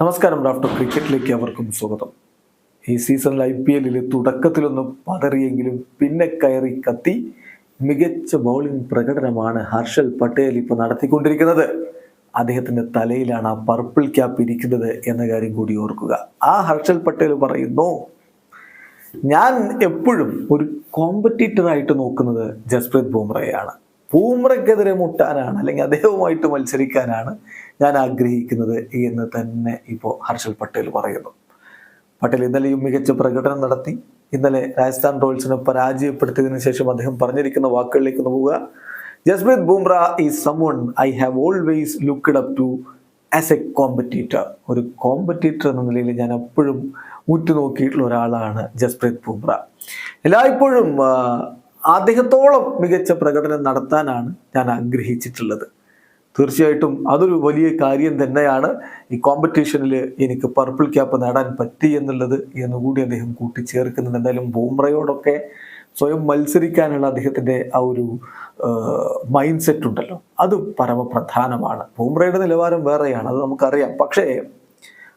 നമസ്കാരം ഡോക്ടർ ക്രിക്കറ്റിലേക്ക് അവർക്കും സ്വാഗതം. ഈ സീസണിൽ ഐ പി എല്ലിൽ തുടക്കത്തിലൊന്ന് പതറിയെങ്കിലും പിന്നെ കയറി കത്തി മികച്ച ബൗളിംഗ് പ്രകടനമാണ് ഹർഷൽ പട്ടേൽ ഇപ്പോൾ നടത്തിക്കൊണ്ടിരിക്കുന്നത്. അദ്ദേഹത്തിന്റെ തലയിലാണ് ആ പർപ്പിൾ ക്യാപ്പ് ഇരിക്കുന്നത് എന്ന കാര്യം കൂടി ഓർക്കുക. ആ ഹർഷൽ പട്ടേൽ പറയുന്നു ഞാൻ എപ്പോഴും ഒരു കോമ്പറ്റീറ്റർ ആയിട്ട് നോക്കുന്നത് ജസ്പ്രീത് ബുംറയെയാണ്. ബൂമ്രയ്ക്കെതിരെ മുട്ടാനാണ് അല്ലെങ്കിൽ അദ്ദേഹവുമായിട്ട് മത്സരിക്കാനാണ് ഞാൻ ആഗ്രഹിക്കുന്നത് എന്ന് തന്നെ ഇപ്പോൾ ഹർഷൽ പട്ടേൽ പറയുന്നു. പട്ടേൽ ഇന്നലെയും മികച്ച പ്രകടനം നടത്തി. ഇന്നലെ രാജസ്ഥാൻ റോയൽസിനെ പരാജയപ്പെടുത്തിയതിനു ശേഷം അദ്ദേഹം പറഞ്ഞിരിക്കുന്ന വാക്കുകളിലേക്ക് നോക്കുക Jasprit Bumrah is someone I have always looked up to as a competitor ഒരു കോമ്പറ്റീറ്റർ എന്ന നിലയിൽ ഞാൻ എപ്പോഴും ഉറ്റുനോക്കിയിട്ടുള്ള ഒരാളാണ് ജസ്പ്രീത് ബുംറ. എല്ലായ്പ്പോഴും അദ്ദേഹത്തോളം മികച്ച പ്രകടനം നടത്താനാണ് ഞാൻ ആഗ്രഹിച്ചിട്ടുള്ളത്. തീർച്ചയായിട്ടും അതൊരു വലിയ കാര്യം തന്നെയാണ്. ഈ കോമ്പറ്റീഷനിൽ എനിക്ക് പർപ്പിൾ ക്യാപ്പ് നേടാൻ പറ്റി എന്നുള്ളത് എന്നുകൂടി അദ്ദേഹം കൂട്ടിച്ചേർക്കുന്നുണ്ട്. എന്തായാലും ബൂംറയോടൊക്കെ സ്വയം മത്സരിക്കാനുള്ള അദ്ദേഹത്തിന്റെ ആ ഒരു മൈൻഡ് സെറ്റ് ഉണ്ടല്ലോ. അത് പരമപ്രധാനമാണ്. ബൂംറയുടെ നിലവാരം വേറെയാണ് അത് നമുക്കറിയാം. പക്ഷേ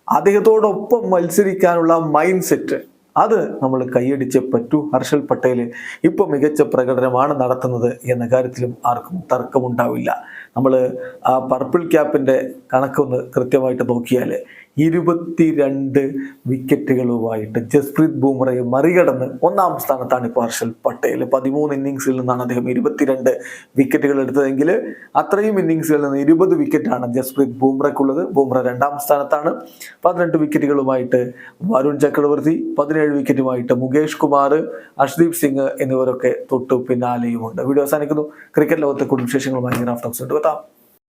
അദ്ദേഹത്തോടൊപ്പം മത്സരിക്കാനുള്ള മൈൻഡ് സെറ്റ് അത് നമ്മൾ കൈയടിച്ച് പറ്റൂ. ഹർഷൽ പട്ടേൽ ഇപ്പോൾ മികച്ച പ്രകടനമാണ് നടത്തുന്നത് എന്ന കാര്യത്തിലും ആർക്കും തർക്കമുണ്ടാവില്ല. നമ്മൾ ആ പർപ്പിൾ ക്യാപ്പിന്റെ കണക്കൊന്ന് കൃത്യമായിട്ട് നോക്കിയാൽ ഇരുപത്തിരണ്ട് വിക്കറ്റുകളുമായിട്ട് ജസ്പ്രീത് ബൂമറയെ മറികടന്ന് ഒന്നാം സ്ഥാനത്താണ് ഇപ്പോൾ ഹർഷൽ പട്ടേൽ. പതിമൂന്ന് ഇന്നിങ്സിൽ നിന്നാണ് അദ്ദേഹം ഇരുപത്തിരണ്ട് വിക്കറ്റുകൾ എടുത്തതെങ്കിൽ അത്രയും ഇന്നിങ്സുകളിൽ നിന്ന് ഇരുപത് വിക്കറ്റാണ് ജസ്പ്രീത് ബൂംറയ്ക്കുള്ളത്. ബൂംറ രണ്ടാം സ്ഥാനത്താണ്. പതിനെട്ട് വിക്കറ്റുകളുമായിട്ട് വരുൺ ചക്രവർത്തി പതിനേഴ് വിക്കറ്റുമായിട്ട് മുകേഷ് കുമാർ അഷ്ദീപ് സിംഗ് എന്നിവരൊക്കെ തൊട്ടു പിന്നാലെയുമുണ്ട്. വീഡിയോ അവസാനിക്കുന്നു. ക്രിക്കറ്റ് ലോകത്തെ കൂടുതൽ വിശേഷങ്ങളുമായി ഗ്രാഫ് ടോക്സ് എടുത്താം